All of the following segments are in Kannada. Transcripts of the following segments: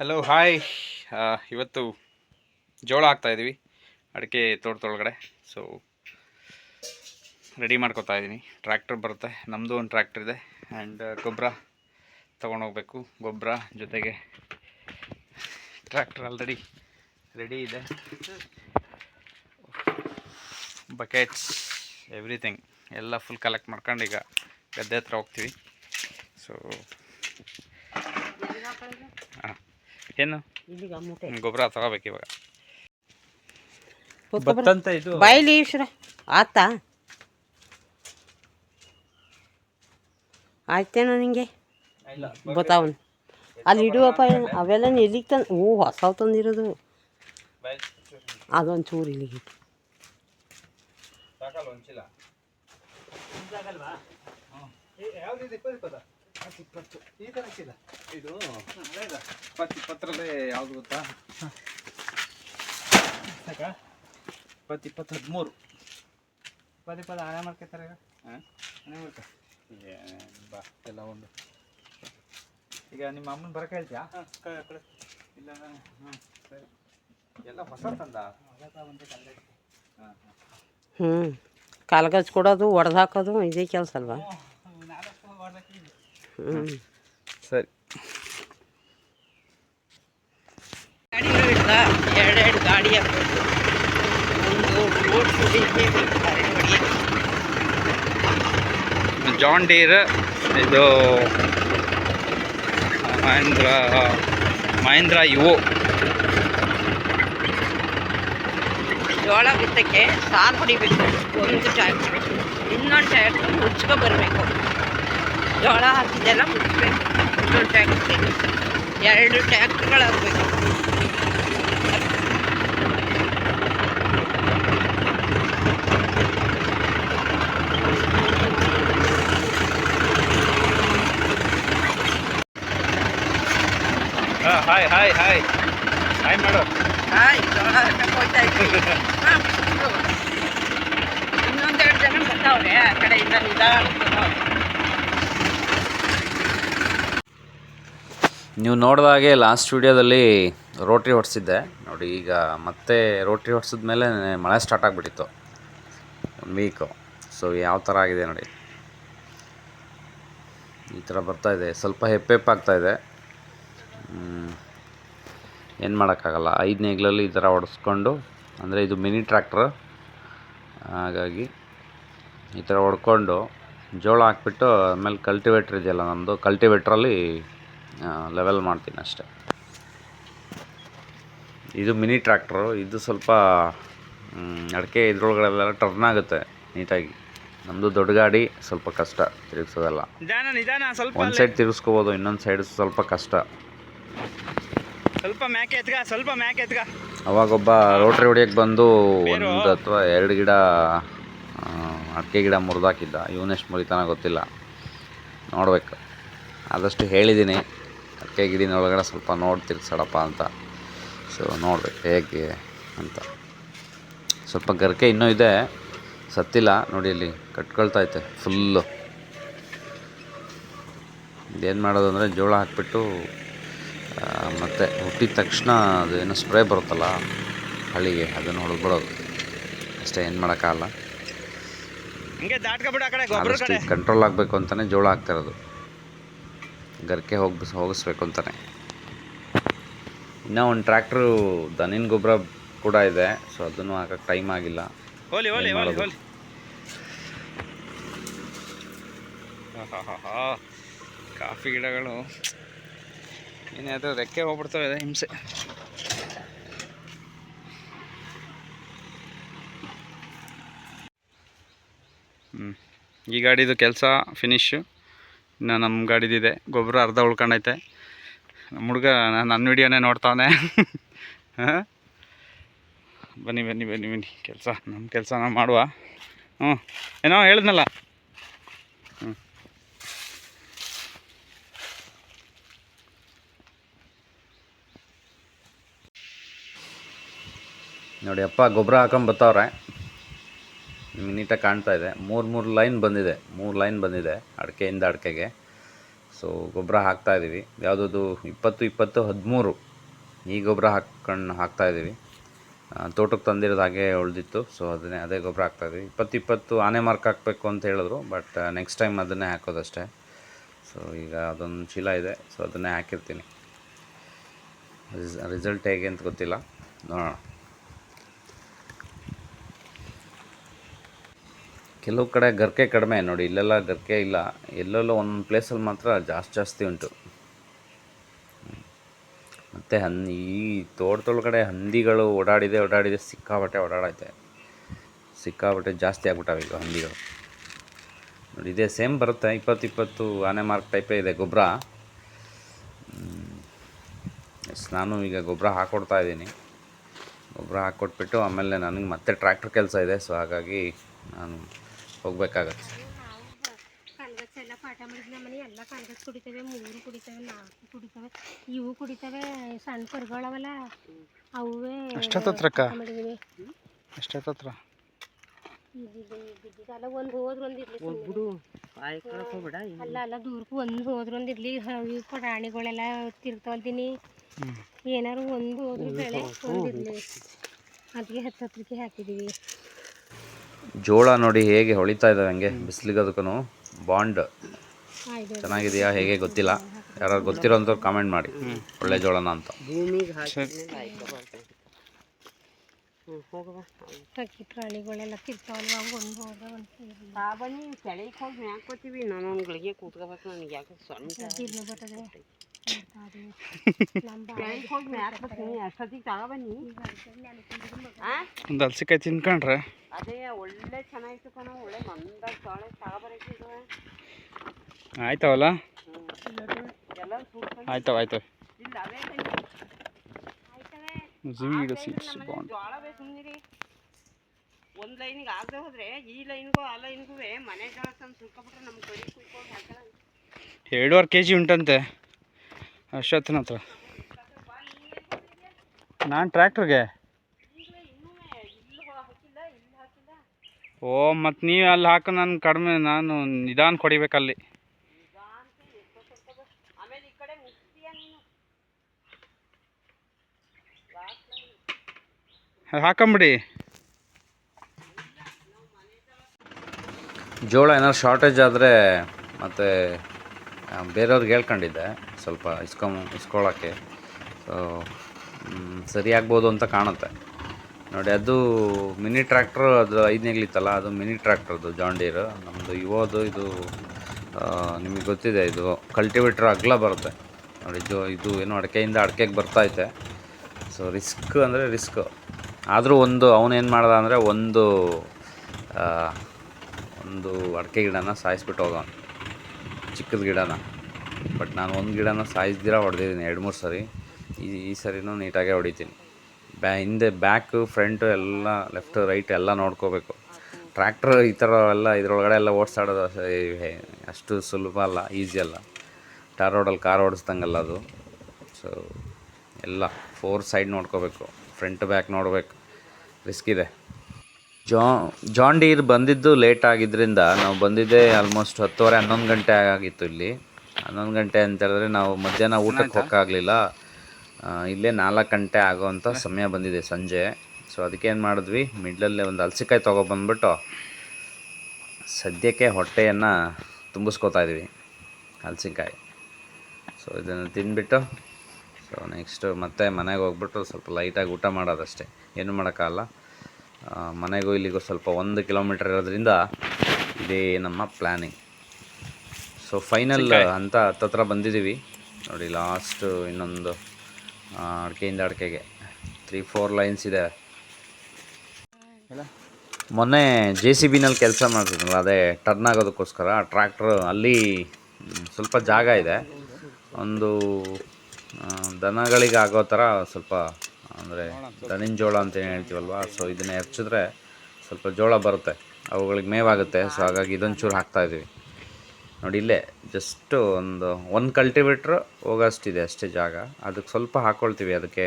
ಹಲೋ ಹಾಯ್ ಇವತ್ತು ಜೋಳ ಹಾಕ್ತಾ ಇದ್ದೀವಿ ಅಡಿಕೆ ತೋಟದೊಳಗಡೆ. ಸೊ ರೆಡಿ ಮಾಡ್ಕೊತಾ ಇದ್ದೀನಿ ಟ್ರ್ಯಾಕ್ಟರ್ ಬರುತ್ತೆ. ನಮ್ಮದು ಒಂದು ಟ್ರ್ಯಾಕ್ಟರ್ ಇದೆ. ಆ್ಯಂಡ್ ಗೊಬ್ಬರ ತೊಗೊಂಡೋಗ್ಬೇಕು ಗೊಬ್ಬರ ಜೊತೆಗೆ ಟ್ರ್ಯಾಕ್ಟರ್ ಆಲ್ರೆಡಿ ರೆಡಿ ಇದೆ. ಬಕೆಟ್ಸ್ ಎವ್ರಿಥಿಂಗ್ ಎಲ್ಲ ಫುಲ್ ಕಲೆಕ್ಟ್ ಮಾಡ್ಕೊಂಡು ಈಗ ಗದ್ದೆ ಹತ್ರ ಹೋಗ್ತೀವಿ. ಸೊ ಏನು? ಗೊಬ್ಬರ ತಗೋಬೇಕು ಇವಾಗ. ಭತ್ತಂತ ಇದು. ಬಾಯ್ಲಿ ಇಶ್ರ ಆತಾ? ಆಯ್ತೇನೋ ನಿಂಗೆ? ಬತ್ತಾವನ್ ಅಲ್ಲಿ ಇಡುವಪ್ಪ ಏನು? ಅವೆಲ್ಲ ಇಲ್ಲಿಗೆ ತಂದು ಓ ಹೊಸವು ತಂದಿರೋದು. ಅದೊಂದು ಚೂರು ಇಲ್ಲಿಗೆ ಇದು ಇಪ್ಪತ್ತು ಇಪ್ಪತ್ತರಲ್ಲಿ ಯಾವ್ದು ಗೊತ್ತಾ? ಇಪ್ಪತ್ತು ಇಪ್ಪತ್ತು ಹದಿಮೂರು ಇಪ್ಪತ್ತು ಇಪ್ಪತ್ತು. ಹಣ ಮಾಡ್ಕೊತಾರೆ ಈಗ? ಹಣೆ ಬಾ ಎಲ್ಲ ಒಂದು. ಈಗ ನಿಮ್ಮ ಅಮ್ಮನ ಬರಕ ಹೇಳ್ತೀಯಾ? ಇಲ್ಲ ಹಾಂ ಸರಿ. ಎಲ್ಲ ಹೊಸ ತಂದ? ಹಾಂ ಹ್ಞೂ ಕಾಲ್ಗಜ್ ಕೊಡೋದು ಒಡೆದು ಹಾಕೋದು ಇದೇ ಕೆಲಸ ಅಲ್ವಾ? ಸರಿ. ಗಾಡಿಗಳಿಲ್ಲ ಎರಡೆರಡು ಗಾಡಿ ಹಾಕ್ಬೇಕು ಜಾನ್ ಡೀರ್ ಇದು ಮಹೇಂದ್ರ ಮಹೇಂದ್ರ ಯುವೋ ಜೋಳ ಬಿತ್ತಕ್ಕೆ ಸಾಲು ಹೊಡಿಬೇಕು ಒಂದು ಟ್ಯಾಕ್ಟ್ರ್ ಇನ್ನೊಂದು ಟೈರ್ ಉಚ್ಕೊ ಬರಬೇಕು. ಜೋಳ ಹಾಕಿದ್ದೆಲ್ಲ ಮುಗಿಸ್ಬೇಕು ಇನ್ನೊಂದು ಟ್ಯಾಕ್ಟ್ರಿಗೆ ಎರಡು ಟ್ಯಾಕ್ಟ್ರಿಗಳಾಗಬೇಕು ಹಾಯ್ ಹಾಯ್ ಹಾಯ್ ಹಾಯ್ ಮಾಡು ಹಾಯ್ ಜೋಳ ಹಾಕಕ್ಕೆ ಹೋಗ್ತಾ ಇದ್ದೀವಿ ಇನ್ನೊಂದೆರಡು ಜನ ಬರ್ತಾವ್ರೆ ಆ ಕಡೆಯಿಂದ ನಿಧಾನ ನೀವು ನೋಡಿದಾಗೆ ಲಾಸ್ಟ್ ವಿಡಿಯೋದಲ್ಲಿ ರೋಟ್ರಿ ಹೊಡೆಸಿದ್ದೆ. ನೋಡಿ, ಈಗ ಮತ್ತೆ ರೋಟ್ರಿ ಹೊಡ್ಸಿದ ಮೇಲೆ ಮಳೆ ಸ್ಟಾರ್ಟ್ ಆಗಿಬಿಟ್ಟಿತ್ತು. ಒಂದು ವೀಕು ಸೊ ಯಾವ ಥರ ಆಗಿದೆ ನೋಡಿ. ಈ ಥರ ಬರ್ತಾ ಇದೆ. ಸ್ವಲ್ಪ ಹೆಪ್ಪೆಪ್ಪಾಗ್ತಾಯಿದೆ ಏನು ಮಾಡೋಕ್ಕಾಗಲ್ಲ. ಐದು ನೇಗ್ಲಲ್ಲಿ ಈ ಥರ ಹೊಡೆಸ್ಕೊಂಡು, ಅಂದರೆ ಇದು ಮಿನಿ ಟ್ರ್ಯಾಕ್ಟ್ರ್. ಹಾಗಾಗಿ ಈ ಥರ ಹೊಡ್ಕೊಂಡು ಜೋಳ ಹಾಕ್ಬಿಟ್ಟು, ಆಮೇಲೆ ಕಲ್ಟಿವೇಟ್ರ್ ಇದೆಯಲ್ಲ ನಮ್ಮದು ಕಲ್ಟಿವೇಟ್ರಲ್ಲಿ ಲೆವೆಲ್ ಮಾಡ್ತೀನಿ ಅಷ್ಟೆ. ಇದು ಮಿನಿ ಟ್ರ್ಯಾಕ್ಟ್ರು ಇದು ಸ್ವಲ್ಪ ಅಡಿಕೆ ಇದ್ರೊಳಗಡೆಲ್ಲ ಟರ್ನ್ ಆಗುತ್ತೆ ನೀಟಾಗಿ. ನಮ್ಮದು ದೊಡ್ಡ ಗಾಡಿ ಸ್ವಲ್ಪ ಕಷ್ಟ ತಿರುಗಿಸೋದಲ್ಲ. ಒಂದು ಸೈಡ್ ತಿರುಗಿಸ್ಕೋಬೋದು ಇನ್ನೊಂದು ಸೈಡ್ ಸ್ವಲ್ಪ ಕಷ್ಟ. ಸ್ವಲ್ಪ ಮ್ಯಾಕೆ ಎತ್ಗ ಸ್ವಲ್ಪ ಮ್ಯಾಕೆ ಎತ್ಗ. ಅವಾಗೊಬ್ಬ ರೋಟ್ರಿ ಹೊಡಿಯೋಕ್ಕೆ ಬಂದು ಒಂದು ಅಥವಾ ಎರಡು ಗಿಡ ಅಡಿಕೆ ಗಿಡ ಮುರಿದಾಕಿದ್ದ. ಇವನೆಷ್ಟು ಮುರಿತಾನ ಗೊತ್ತಿಲ್ಲ. ನೋಡ್ಬೇಕು. ಆದಷ್ಟು ಹೇಳಿದ್ದೀನಿ ಅಡಿಕೆ ಗಿಡಿನ ಒಳಗಡೆ ಸ್ವಲ್ಪ ನೋಡಿ ತಿರ್ಗ್ಸಡಪ್ಪ ಅಂತ. ಸೊ ನೋಡ್ಬೇಕು ಹೇಗೆ ಅಂತ. ಸ್ವಲ್ಪ ಗರಿಕೆ ಇನ್ನೂ ಇದೆ. ಸತ್ತಿಲ್ಲ. ನೋಡಿ ಇಲ್ಲಿ ಕಟ್ಕೊಳ್ತೈತೆ ಫುಲ್ಲು. ಇದೇನು ಮಾಡೋದು ಅಂದರೆ ಜೋಳ ಹಾಕಿಬಿಟ್ಟು ಮತ್ತು ಹುಟ್ಟಿದ ತಕ್ಷಣ ಏನೋ ಸ್ಪ್ರೇ ಬರುತ್ತಲ್ಲ ಹಳ್ಳಿಗೆ ಅದನ್ನು ಹೊಡೆದ್ಬಿಡೋದು ಅಷ್ಟೇ ಏನು ಮಾಡೋಕ್ಕಾಗಲ್ಲ. ಕಂಟ್ರೋಲ್ ಆಗಬೇಕು ಅಂತಲೇ ಜೋಳ ಹಾಕ್ತಿರೋದು ಗರಿಕೆ ಹೋಗ್ಬಿಸ್ ಹೋಗಿಸ್ಬೇಕು ಅಂತಾನೆ. ಇನ್ನೂ ಒಂದು ಟ್ರ್ಯಾಕ್ಟ್ರು ದನಿನ ಗೊಬ್ಬರ ಕೂಡ ಇದೆ ಸೊ ಅದನ್ನು ಹಾಕಕ್ಕೆ ಟೈಮ್ ಆಗಿಲ್ಲ. ಕಾಫಿ ಗಿಡಗಳು. ಏನಾದರೂ ರೆಕ್ಕೆ ಹೋಗ್ಬಿಡ್ತವೆ ಹಿಂಸೆ. ಹ್ಞೂ ಈ ಗಾಡಿದು ಕೆಲಸ ಫಿನಿಶು ಇನ್ನು ನಮ್ಮ ಗಾಡಿದಿದೆ. ಗೊಬ್ಬರ ಅರ್ಧ ಉಳ್ಕೊಂಡೈತೆ. ನಮ್ಮ ಹುಡುಗ ನನ್ನ ವಿಡಿಯೋನೇ ನೋಡ್ತಾವನೆ. ಹಾಂ? ಬನ್ನಿ ಬನ್ನಿ ಬನ್ನಿ ಬನ್ನಿ. ಕೆಲಸ ನಮ್ಮ ಕೆಲಸ ನಾವು ಮಾಡುವ. ಹ್ಞೂ ಏನೋ ಹೇಳಿದ್ನಲ್ಲ? ನೋಡಿ, ಅಪ್ಪ ಗೊಬ್ಬರ ಹಾಕೊಂಡ್ ಬತ್ತವ್ರೆ. ನೀಟಾಗಿ ಕಾಣ್ತಾ ಇದೆ. ಮೂರು ಮೂರು ಲೈನ್ ಬಂದಿದೆ. ಮೂರು ಲೈನ್ ಬಂದಿದೆ ಅಡಿಕೆಯಿಂದ ಅಡಿಕೆಗೆ. ಸೊ ಗೊಬ್ಬರ ಹಾಕ್ತಾ ಇದ್ದೀವಿ ಯಾವುದದು? ಇಪ್ಪತ್ತು ಇಪ್ಪತ್ತು, ಹದಿಮೂರು. ಈ ಗೊಬ್ಬರ ಹಾಕ್ಕೊಂಡು ಹಾಕ್ತಾಯಿದ್ದೀವಿ ತೋಟಕ್ಕೆ ತಂದಿರೋದು ಹಾಗೆ ಉಳಿದಿತ್ತು. ಸೊ ಅದನ್ನೇ, ಅದೇ ಗೊಬ್ಬರ ಹಾಕ್ತಾಯಿದ್ವಿ ಇಪ್ಪತ್ತು ಇಪ್ಪತ್ತು ಆನೆ ಮಾರ್ಕ್ ಹಾಕಬೇಕು ಅಂತ ಹೇಳಿದ್ರು ಬಟ್ ನೆಕ್ಸ್ಟ್ ಟೈಮ್ ಅದನ್ನೇ ಹಾಕೋದಷ್ಟೇ ಸೊ ಈಗ ಅದೊಂದು ಚೀಲ ಇದೆ. ಸೊ ಅದನ್ನೇ ಹಾಕಿರ್ತೀನಿ. ರಿಸಲ್ಟ್ ಹೇಗೆ ಅಂತ ಗೊತ್ತಿಲ್ಲ. ನೋಡೋಣ. ಕೆಲವು ಕಡೆ ಗರ್ಕೆ ಕಡಿಮೆ, ನೋಡಿ ಇಲ್ಲೆಲ್ಲ ಗರ್ಕೆ ಇಲ್ಲ. ಎಲ್ಲೆಲ್ಲೋ ಒಂದು ಪ್ಲೇಸಲ್ಲಿ ಮಾತ್ರ ಜಾಸ್ತಿ ಜಾಸ್ತಿ ಉಂಟು. ಮತ್ತು ಹನ್ ಈ ತೋಟದೊಳಗಡೆ ಹಂದಿಗಳು ಓಡಾಡಿದೆ ಓಡಾಡಿದೆ ಸಿಕ್ಕಾಬಟ್ಟೆ ಓಡಾಡೈತೆ. ಸಿಕ್ಕಾಬಟ್ಟೆ ಜಾಸ್ತಿ ಆಗ್ಬಿಟ್ಟಾವೆ ಈಗ ಹಂದಿಗಳು. ನೋಡಿ, ಇದೇ ಸೇಮ್ ಬರುತ್ತೆ. ಇಪ್ಪತ್ತು ಇಪ್ಪತ್ತು ಆನೆ ಮಾರ್ಕ್ ಟೈಪೇ ಇದೆ ಗೊಬ್ಬರ ಎಸ್, ನಾನು ಈಗ ಗೊಬ್ಬರ ಹಾಕ್ಕೊಡ್ತಾ ಇದ್ದೀನಿ. ಗೊಬ್ಬರ ಹಾಕ್ಕೊಟ್ಬಿಟ್ಟು ಆಮೇಲೆ ನನಗೆ ಮತ್ತೆ ಟ್ರ್ಯಾಕ್ಟರ್ ಕೆಲಸ ಇದೆ, ಸೊ ಹಾಗಾಗಿ ನಾನು ಹೋಗ್ಬೇಕಾಗತ್ತೆ. ಎಲ್ಲ ಪಾಠ ಮಾಡಿದ ನಮ್ಮನೆ ಎಲ್ಲ ಕಾಲ್ಗಸ್ ಕುಡಿತವೆ ಮೂರು ಕುಡಿತವೆ ನಾಲ್ಕು ಕುಡಿತವೆ ಇವು ಕುಡಿತವೆ ಸಣ್ಣ ಕರುಗಳವಲ್ಲ ಅವೇ ಮಾಡಿದೀವಿ ಎಷ್ಟೊತ್ತತ್ರ ಬಿದ್ದಿದ್ದಲ್ಲ ಒಂದು ಹೋದ್ರು ಒಂದು ಇರ್ಲಿ ಅಲ್ಲ ಅಲ್ಲ ದೂರಕ್ಕೂ ಒಂದು ಹೋದ್ರು ಒಂದು ಇರ್ಲಿ ಪ್ರಾಣಿಗಳೆಲ್ಲ ತಿರ್ತಾವಲ್ತೀನಿ ಏನಾರು ಒಂದು ಹೋದ್ರು ಬೆಳೆ ಒಂದಿರ್ಲಿ ಅದಕ್ಕೆ ಹತ್ತು ಹತ್ರಕ್ಕೆ ಹಾಕಿದೀವಿ. ಜೋಳ ನೋಡಿ ಹೇಗೆ ಹೊಳಿತಾ ಇದ್ದಾವೆ ಹಂಗೆ ಬಿಸಿಲಿಗೋದಕ್ಕೂ ಬಾಂಡ್ ಚೆನ್ನಾಗಿದೆಯಾ ಹೇಗೆ ಗೊತ್ತಿಲ್ಲ. ಯಾರು ಗೊತ್ತಿರೋಂಥವ್ರು ಕಾಮೆಂಟ್ ಮಾಡಿ ಒಳ್ಳೆ ಜೋಳನ ಅಂತ. ಹಕ್ಕಿ ಪ್ರಾಣಿಗಳೆಲ್ಲ ತಿರ್ತಾವಲ್ವ ಅವು ಒಂದು ಹೋದ ಒಂದು ಇರ್ಲಿ ಬಾ ಬನ್ನಿ ಕೆಳಗೆ ಹೋಗಿ ಮ್ಯಾಕೋತೀವಿ ನಾನು ಒಂದು ಗಳಿಗೆ ಕೂತ್ಕೋಬೇಕು ನನಗೆ ಯಾಕೆ ಸ್ವಲ್ಪ ಬರ್ತದೆ ಒಂದು ಹಲ್ಸಿಕಾಯಿ ತಿನ್ಕೊಂಡ್ರೆ? ಅದೇ ಒಳ್ಳೆ ಚೆನ್ನಾಗಿತ್ತು ಕಣ ಒಳ್ಳೆ ಮಂದಾಗ ತೊಳೆ ತಗೊಬರಕ್ಕೆ ಇದು. ಆಯ್ತವಲ್ಲ? ಆಯ್ತವ ಆಯ್ತವ. ಇಲ್ಲ ಅದೇ ಝೀಡ್ ಸೀಡ್ಸ್ ಬಾಂಡ್. ಒಂದು ಲೈನಿಗೆ ಆಗದೆ ಹೋದ್ರೆ ಈ ಲೈನ್ಗೂ ಆ ಲೈನ್ಗೂ ಮನೆ ಜಾಗ ತಂದು ಸುಡ್ಕೊಬಿಟ್ರೆ ನಮ್ಮ ಕೈ ಕುಯ್ಕೊಂಡು ಹಾಕಲ್ಲ ಎರಡೂವರೆ ಕೆ ಜಿ ಉಂಟಂತೆ. ಅಷ್ಟೊತ್ತಿನ ಹತ್ರ. ನಾನು ಟ್ರ್ಯಾಕ್ಟ್ರಿಗೆ? ಓ, ಮತ್ತು ನೀವು ಅಲ್ಲಿ ಹಾಕು ನಾನು ಕಡಿಮೆ, ನಾನು ನಿಧಾನ ಕೊಡಿಬೇಕಲ್ಲಿ ಹಾಕೊಂಬಿಡಿ. ಜೋಳ ಏನಾದ್ರು ಶಾರ್ಟೇಜ್ ಆದರೆ ಮತ್ತು ಬೇರೆಯವ್ರಿಗೆ ಹೇಳ್ಕೊಂಡಿದ್ದೆ, ಸ್ವಲ್ಪ ಇಸ್ಕೊಂ ಇಸ್ಕೊಳ್ಳೋಕ್ಕೆ ಸೊ ಸರಿ ಆಗ್ಬೋದು ಅಂತ ಕಾಣುತ್ತೆ. ನೋಡಿ, ಅದು ಮಿನಿ ಟ್ರ್ಯಾಕ್ಟ್ರು, ಅದು ಐದನೇಗ್ಲಿತ್ತಲ್ಲ ಅದು ಮಿನಿ ಟ್ರ್ಯಾಕ್ಟ್ರದ್ದು ಜಾಂಡೀರ್ ನಮ್ಮದು ಇವೋದು ಇದು ನಿಮಗೆ ಗೊತ್ತಿದೆ, ಇದು ಕಲ್ಟಿವೇಟ್ರ್ ಅಗ್ಲ ಬರುತ್ತೆ. ನೋಡಿ, ಜೋ, ಇದು ಏನು ಅಡಿಕೆಯಿಂದ ಅಡಿಕೆಗೆ ಬರ್ತೈತೆ ಸೊ ರಿಸ್ಕ್ ಅಂದರೆ ರಿಸ್ಕ್ ಆದರೂ ಒಂದು ಅವನೇನು ಮಾಡ್ದ ಅಂದರೆ ಒಂದು ಒಂದು ಅಡಿಕೆ ಗಿಡನ ಸಾಯಿಸ್ಬಿಟ್ಟು ಹೋಗೋನು ಚಿಕ್ಕದ ಗಿಡನ. ಬಟ್ ನಾನು ಒಂದು ಗಿಡನ ಸಾಯಿಸ್ದಿರ ಹೊಡೆದಿದ್ದೀನಿ, ಎರಡು, ಮೂರು ಸರಿ. ಈ ಈ ಸರಿನೂ ನೀಟಾಗೆ ಹೊಡಿತೀನಿ. ಬ್ಯಾ, ಹಿಂದೆ ಬ್ಯಾಕು ಫ್ರಂಟು ಎಲ್ಲ ಲೆಫ್ಟ್ ರೈಟ್ ಎಲ್ಲ ನೋಡ್ಕೋಬೇಕು. ಟ್ರ್ಯಾಕ್ಟ್ರ್ ಈ ಥರ ಎಲ್ಲ ಇದರೊಳಗಡೆ ಎಲ್ಲ ಓಡಿಸಾಡೋದು ಅಷ್ಟು ಸುಲಭ ಅಲ್ಲ ಈಸಿ ಅಲ್ಲ. ಟಾರ್ ರೋಡಲ್ಲಿ ಕಾರ್ ಓಡಿಸ್ದಂಗಲ್ಲ ಅದು. ಸೊ ಎಲ್ಲ ಫೋರ್ ಸೈಡ್ ನೋಡ್ಕೋಬೇಕು. ಫ್ರಂಟ್ ಬ್ಯಾಕ್ ನೋಡಬೇಕು. ರಿಸ್ಕ್ ಇದೆ. ಜಾ ಜಾನ್ ಡೀರ್ ಬಂದಿದ್ದು ಲೇಟ್ ಆಗಿದ್ದರಿಂದ ನಾವು ಬಂದಿದ್ದೇ ಆಲ್ಮೋಸ್ಟ್ ಹತ್ತುವರೆ ಹನ್ನೊಂದು ಗಂಟೆ ಆಗಿತ್ತು ಇಲ್ಲಿ. ಹನ್ನೊಂದು ಗಂಟೆ ಅಂತ ಹೇಳಿದ್ರೆ ನಾವು ಮಧ್ಯಾಹ್ನ ಊಟಕ್ಕೆ ಹೋಗೋಕ್ಕಾಗಲಿಲ್ಲ. ಇಲ್ಲೇ ನಾಲ್ಕು ಗಂಟೆ ಆಗೋವಂಥ ಸಮಯ ಬಂದಿದೆ ಸಂಜೆ. ಸೊ ಅದಕ್ಕೆ ಏನು ಮಾಡಿದ್ವಿ? ಮಿಡ್ಲಲ್ಲೇ ಒಂದು ಹಲ್ಸಿಕಾಯಿ ತೊಗೊಬಂದ್ಬಿಟ್ಟು ಸದ್ಯಕ್ಕೆ ಹೊಟ್ಟೆಯನ್ನು ತುಂಬಿಸ್ಕೋತಾ ಇದ್ವಿ ಹಲ್ಸಿಕಾಯಿ ಸೊ ಇದನ್ನು ತಿಂದುಬಿಟ್ಟು ಸೊ ನೆಕ್ಸ್ಟು ಮತ್ತೆ ಮನೆಗೆ ಹೋಗ್ಬಿಟ್ಟು ಸ್ವಲ್ಪ ಲೈಟಾಗಿ ಊಟ ಮಾಡೋದಷ್ಟೇ. ಏನು ಮಾಡೋಕ್ಕಾಗಲ್ಲ. ಮನೆಗೂ ಇಲ್ಲಿಗೂ ಸ್ವಲ್ಪ ಒಂದು ಕಿಲೋಮೀಟರ್ ಇರೋದ್ರಿಂದ ಇದೇ ನಮ್ಮ ಪ್ಲ್ಯಾನಿಂಗ್ ಸೊ ಫೈನಲ್ ಅಂತ ಹತ್ತತ್ರ ಬಂದಿದ್ದೀವಿ. ನೋಡಿ ಲಾಸ್ಟು ಇನ್ನೊಂದು ಅಡಿಕೆಯಿಂದ ಅಡಿಕೆಗೆ ತ್ರೀ ಫೋರ್ ಲೈನ್ಸ್ ಇದೆ. ಮೊನ್ನೆ ಜೆ ಸಿ ಬಿನಲ್ಲಿ ಕೆಲಸ ಮಾಡ್ತಿದ್ನಲ್ಲ ಅದೇ ಟರ್ನ್ ಆಗೋದಕ್ಕೋಸ್ಕರ ಟ್ರ್ಯಾಕ್ಟ್ರ್ ಅಲ್ಲಿ ಸ್ವಲ್ಪ ಜಾಗ ಇದೆ. ಒಂದು ದನಗಳಿಗಾಗೋ ದನಗಳಿಗೆ ಆಗೋ ಥರ ಸ್ವಲ್ಪ ಅಂದರೆ ದನಿನ ಜೋಳ ಅಂತ ಏನು ಹೇಳ್ತೀವಲ್ವ? ಸೊ ಇದನ್ನು ಹೆಚ್ಚಿದ್ರೆ ಸ್ವಲ್ಪ ಜೋಳ ಬರುತ್ತೆ. ಅವುಗಳಿಗೆ ಮೇವಾಗುತ್ತೆ. ಸೊ ಹಾಗಾಗಿ ಇದೊಂಚೂರು ಹಾಕ್ತಾಯಿದ್ದೀವಿ ನೋಡಿ, ಇಲ್ಲೇ ಜಸ್ಟು ಒಂದು ಒಂದು ಕಲ್ಟಿವೇಟ್ರ್ ಹೋಗೋಷ್ಟಿದೆ ಅಷ್ಟೇ ಜಾಗ. ಅದಕ್ಕೆ ಸ್ವಲ್ಪ ಹಾಕ್ಕೊಳ್ತೀವಿ ಅದಕ್ಕೆ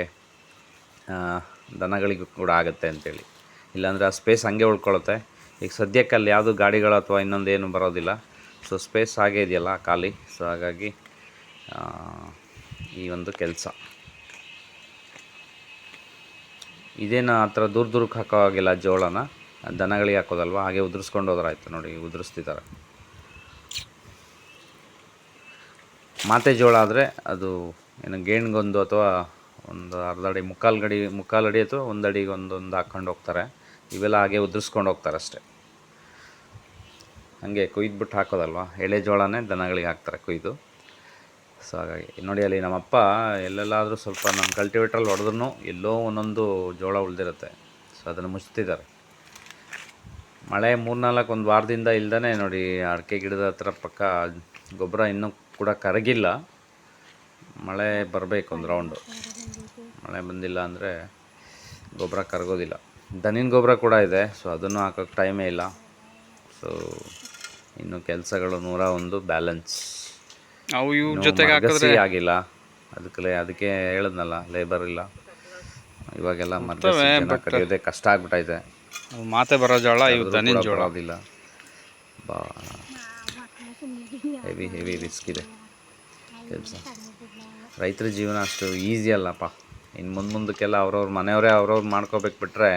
ದನಗಳಿಗೂ ಕೂಡ ಆಗುತ್ತೆ ಅಂತೇಳಿ. ಇಲ್ಲಾಂದರೆ ಆ ಸ್ಪೇಸ್ ಹಂಗೆ ಉಳ್ಕೊಳ್ಳುತ್ತೆ ಈಗ ಸದ್ಯಕ್ಕೆ ಅಲ್ಲಿ ಯಾವುದು ಗಾಡಿಗಳು ಅಥವಾ ಇನ್ನೊಂದು ಏನು ಬರೋದಿಲ್ಲ. ಸೊ ಸ್ಪೇಸ್ ಹಾಗೇ ಇದೆಯಲ್ಲ ಖಾಲಿ. ಸೊ ಹಾಗಾಗಿ ಈ ಒಂದು ಕೆಲಸ. ಇದೇನು ಆ ಥರ ದೂರ ದೂರಕ್ಕೆ ಹಾಕೋ ಹಾಗಿಲ್ಲ ಜೋಳನ ದನಗಳಿಗೆ ಹಾಕೋದಲ್ವ? ಹಾಗೆ ಉದುರಿಸ್ಕೊಂಡು ಹೋದ್ರಾಯ್ತು ನೋಡಿ, ಉದುರಿಸ್ತಿದ್ದಾರೆ. ಮಾತೆ ಜೋಳ ಆದರೆ ಅದು ಏನು ಗೇಣ್ಗೊಂದು ಅಥವಾ ಒಂದು ಅರ್ಧ ಅಡಿ, ಮುಕ್ಕಾಲು ಗಡಿ, ಮುಕ್ಕಾಲು ಅಡಿ ಅಥವಾ ಒಂದು ಅಡಿಗೆ ಒಂದೊಂದು ಹಾಕ್ಕೊಂಡು ಹೋಗ್ತಾರೆ. ಇವೆಲ್ಲ ಹಾಗೆ ಉದುರಿಸ್ಕೊಂಡು ಹೋಗ್ತಾರೆ ಅಷ್ಟೇ. ಹಾಗೆ ಕೊಯ್ದುಬಿಟ್ಟು ಹಾಕೋದಲ್ವ? ಎಳೆ ಜೋಳನೇ ದನಗಳಿಗೆ ಹಾಕ್ತಾರೆ ಕೊಯ್ದು. ಸೊ ಹಾಗಾಗಿ ನೋಡಿ ಅಲ್ಲಿ ನಮ್ಮಪ್ಪ ಎಲ್ಲೆಲ್ಲಾದರೂ ಸ್ವಲ್ಪ ನಮ್ಮ ಕಲ್ಟಿವೇಟ್ರಲ್ಲಿ ಹೊಡೆದ್ರೂ ಎಲ್ಲೋ ಒಂದೊಂದು ಜೋಳ ಉಳಿದಿರುತ್ತೆ. ಸೊ ಅದನ್ನು ಮುಚ್ತಿದ್ದಾರೆ. ಮಳೆ ಮೂರ್ನಾಲ್ಕು ಒಂದು ವಾರದಿಂದ ಇಲ್ದೇ ನೋಡಿ ಅಡಿಕೆ ಗಿಡದ ಹತ್ರ ಪಕ್ಕ ಗೊಬ್ಬರ ಇನ್ನೂ ಕೂಡ ಕರಗಿಲ್ಲ. ಮಳೆ ಬರಬೇಕು ಒಂದು ರೌಂಡು ಮಳೆ ಬಂದಿಲ್ಲ ಅಂದರೆ ಗೊಬ್ಬರ ಕರಗೋದಿಲ್ಲ. ದನಿನ ಗೊಬ್ಬರ ಕೂಡ ಇದೆ. ಸೊ ಅದನ್ನು ಹಾಕೋಕ್ಕೆ ಟೈಮೇ ಇಲ್ಲ. ಸೊ ಇನ್ನು ಕೆಲಸಗಳು ನೂರ ಒಂದು ಬ್ಯಾಲೆನ್ಸ್ ಅವು ಇವ್ರ ಜೊತೆಗೆ ಹಾಕಿದ್ರೆ ಆಗಿಲ್ಲ. ಅದಕ್ಕೆ ಅದಕ್ಕೆ ಹೇಳಿದ್ನಲ್ಲ ಲೇಬರ್ ಇಲ್ಲ. ಇವಾಗೆಲ್ಲ ಮತ್ತೆ ಕಡಿಯೋದೇ ಕಷ್ಟ ಆಗ್ಬಿಟ್ಟೈತೆ ಮಾತೆ ಬರೋ ಜೋಳ ಇವು ದನಿನ ಜೋಳ. ಬಾ. ಹೆವಿ ಹೆವಿ ರಿಸ್ಕ್ ಇದೆ. ಕೆಲಸ. ರೈತರ ಜೀವನ ಅಷ್ಟು ಈಸಿ ಅಲ್ಲಪ್ಪ. ಇನ್ನು ಮುಂದೆ ಮುಂದಕ್ಕೆಲ್ಲ ಅವ್ರವ್ರ ಮನೆಯವರೇ ಅವ್ರವ್ರು ಮಾಡ್ಕೋಬೇಕು ಬಿಟ್ಟರೆ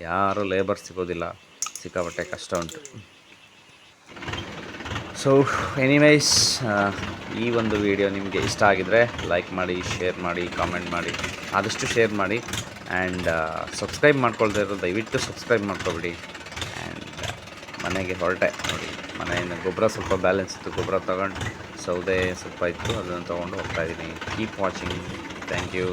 ಯಾರೂ ಲೇಬರ್ ಸಿಗೋದಿಲ್ಲ. ಸಿಕ್ಕಾಪಟ್ಟೆ ಕಷ್ಟ ಉಂಟು. ಸೊ ಎನಿವೈಸ್ ಈ ಒಂದು ವಿಡಿಯೋ ನಿಮಗೆ ಇಷ್ಟ ಆಗಿದರೆ ಲೈಕ್ ಮಾಡಿ ಶೇರ್ ಮಾಡಿ ಕಾಮೆಂಟ್ ಮಾಡಿ, ಆದಷ್ಟು ಶೇರ್ ಮಾಡಿ. ಆ್ಯಂಡ್ ಸಬ್ಸ್ಕ್ರೈಬ್ ಮಾಡ್ಕೊಳ್ತಾ ಇರೋ ದಯವಿಟ್ಟು ಸಬ್ಸ್ಕ್ರೈಬ್ ಮಾಡ್ಕೊಬಿಡಿ. ಆ್ಯಂಡ್ ಮನೆಗೆ ಹೊರಟೆ ನೋಡಿ, ಮನೆಯಿಂದ ಗೊಬ್ಬರ ಸ್ವಲ್ಪ ಬ್ಯಾಲೆನ್ಸ್ ಇತ್ತು, ಗೊಬ್ಬರ ತೊಗೊಂಡು ಸೌದೆ ಸ್ವಲ್ಪ ಇತ್ತು ಅದನ್ನು ತೊಗೊಂಡು ಹೋಗ್ತಾಯಿದ್ದೀನಿ ಕೀಪ್ ವಾಚಿಂಗ್ ಥ್ಯಾಂಕ್ ಯು